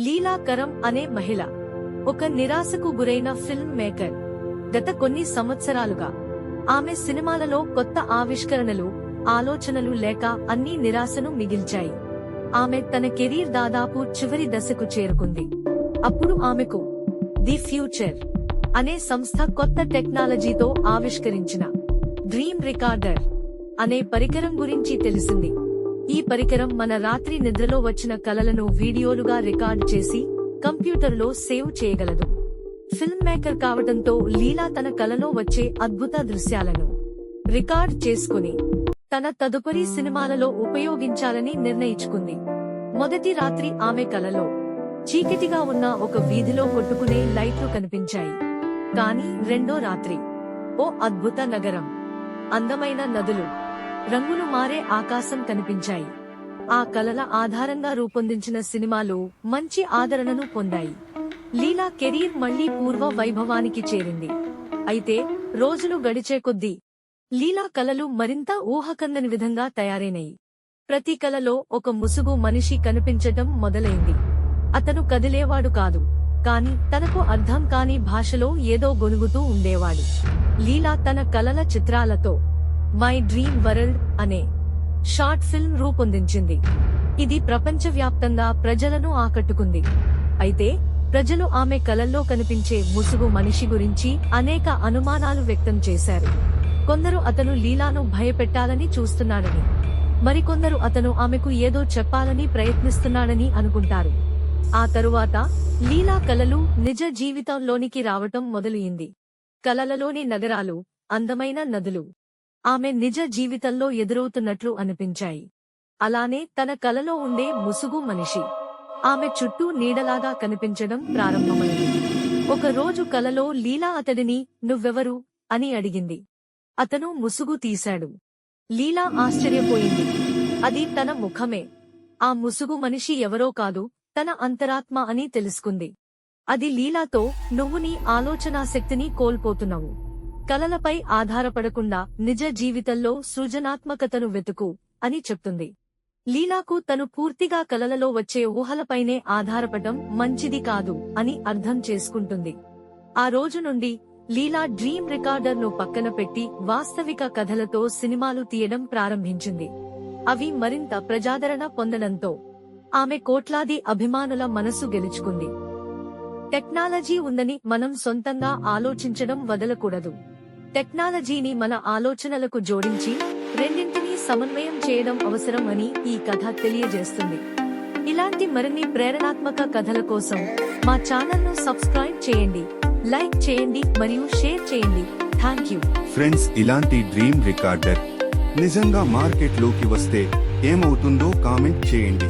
లీలాకరం అనే మహిళ ఒక నిరాశకు గురైన ఫిల్మ్ మేకర్. గత కొన్ని సంవత్సరాలుగా ఆమె సినిమాలలో కొత్త ఆవిష్కరణలు ఆలోచనలు లేక అన్ని నిరాశను మిగిల్చాయి. ఆమె తన కెరీర్ దాదాపు చివరి దశకు చేరుకుంది. అప్పుడు ఆమెకు ది ఫ్యూచర్ అనే సంస్థ కొత్త టెక్నాలజీతో ఆవిష్కరించిన డ్రీమ్ రికార్డర్ అనే పరికరం గురించి తెలిసింది. ఈ పరికరం మన రాత్రి నిద్రలో వచ్చిన కలలను వీడియోలుగా రికార్డ్ చేసి కంప్యూటర్లో సేవ్ చేయగలదు. ఫిల్మ్ మేకర్ కావడంతో లీలా తన కలలో వచ్చే అద్భుత దృశ్యాలను రికార్డ్ చేసుకుని తన తదుపరి సినిమాలలో ఉపయోగించాలని నిర్ణయించుకుంది. మొదటి రాత్రి ఆమె కలలో చీకటిగా ఉన్న ఒక వీధిలో కొట్టుకునే లైట్లు కనిపించాయి. కానీ రెండో రాత్రి ఓ అద్భుత నగరం అందమైన నదులు రంగులు మారే ఆకాశం కనిపించాయి. ఆ కలల ఆధారంగా రూపొందించిన సినిమాలు మంచి ఆదరణను పొందాయి. లీలా కెరీర్ మళ్ళీ పూర్వ వైభవానికి చేరింది. అయితే రోజులు గడిచే కొద్దీ లీలా కలలు మరింత ఊహకందని విధంగా తయారైనయి. ప్రతి కలలో ఒక ముసుగు మనిషి కనిపించటం మొదలైంది. అతను కదిలేవాడు కాదు కాని తనకు అర్థం కాని భాషలో ఏదో గొనుగుతూ ఉండేవాడు. లీలా తన కలల చిత్రాలతో మై డ్రీమ్ వరల్డ్ అనే షార్ట్ ఫిల్మ్ రూపొందించింది. ఇది ప్రపంచవ్యాప్తంగా ప్రజలను ఆకట్టుకుంది. అయితే ప్రజలు ఆమె కలల్లో కనిపించే ముసుగు మనిషి గురించి అనేక అనుమానాలు వ్యక్తం చేశారు. కొందరు అతను లీలాను భయపెట్టాలని చూస్తున్నాడని మరికొందరు అతను ఆమెకు ఏదో చెప్పాలని ప్రయత్నిస్తున్నాడని అనుకుంటారు. ఆ తరువాత లీలా కలలు నిజ జీవితంలోనికి రావటం మొదలైంది కలలలోని నగరాలు అందమైన నదులు ఆమె నిజ జీవితంలో ఎదురవుతున్నట్లు అనిపించాయి. అలానే తన కలలో ఉండే ముసుగు మనిషి. ఆమె చుట్టూ నీడలాగా కనిపించడం ప్రారంభమైంది. ఒక రోజు కలలో లీలా అతడిని నువ్వెవరు అని అడిగింది. అతను ముసుగు తీశాడు. లీలా ఆశ్చర్యపోయింది. అది తన ముఖమే. ఆ ముసుగు మనిషి ఎవరో కాదు తన అంతరాత్మ అని తెలుసుకుంది. అది లీలాతో నువ్వు నీ ఆలోచనా శక్తిని కోల్పోతున్నావు. కలలపై ఆధారపడకుండా నిజ జీవితంలో సృజనాత్మకతను వెతుకు అని చెప్తుంది. లీలాకు తను పూర్తిగా కలలలో వచ్చే ఊహలపైనే ఆధారపడటం మంచిది కాదు అని అర్థం చేసుకుంటుంది. ఆ రోజు నుండి లీలా డ్రీమ్ రికార్డర్ను పక్కన పెట్టి వాస్తవిక కథలతో సినిమాలు తీయడం ప్రారంభించింది. అవి మరింత ప్రజాదరణ పొందడంతో ఆమె కోట్లాది అభిమానుల మనసు గెలుచుకుంది. టెక్నాలజీ ఉందని మనం సొంతంగా ఆలోచించడం వదలకూడదు. టెక్నాలజీని మన ఆలోచనలకు జోడించి రెండింటినీ సమన్వయం చేయడం అవసరం అని ఈ కథ తెలియజేస్తుంది. ఇలాంటి మరిన్ని ప్రేరణాత్మక కథల కోసం మా ఛానల్ను సబ్స్క్రైబ్ చేయండి లైక్ చేయండి మరియు షేర్ చేయండి. థ్యాంక్ యూ ఫ్రెండ్స్ ఇలాంటి డ్రీమ్ రికార్డర్ నిజంగా మార్కెట్లోకి వస్తే ఏమవుతుందో కామెంట్ చేయండి.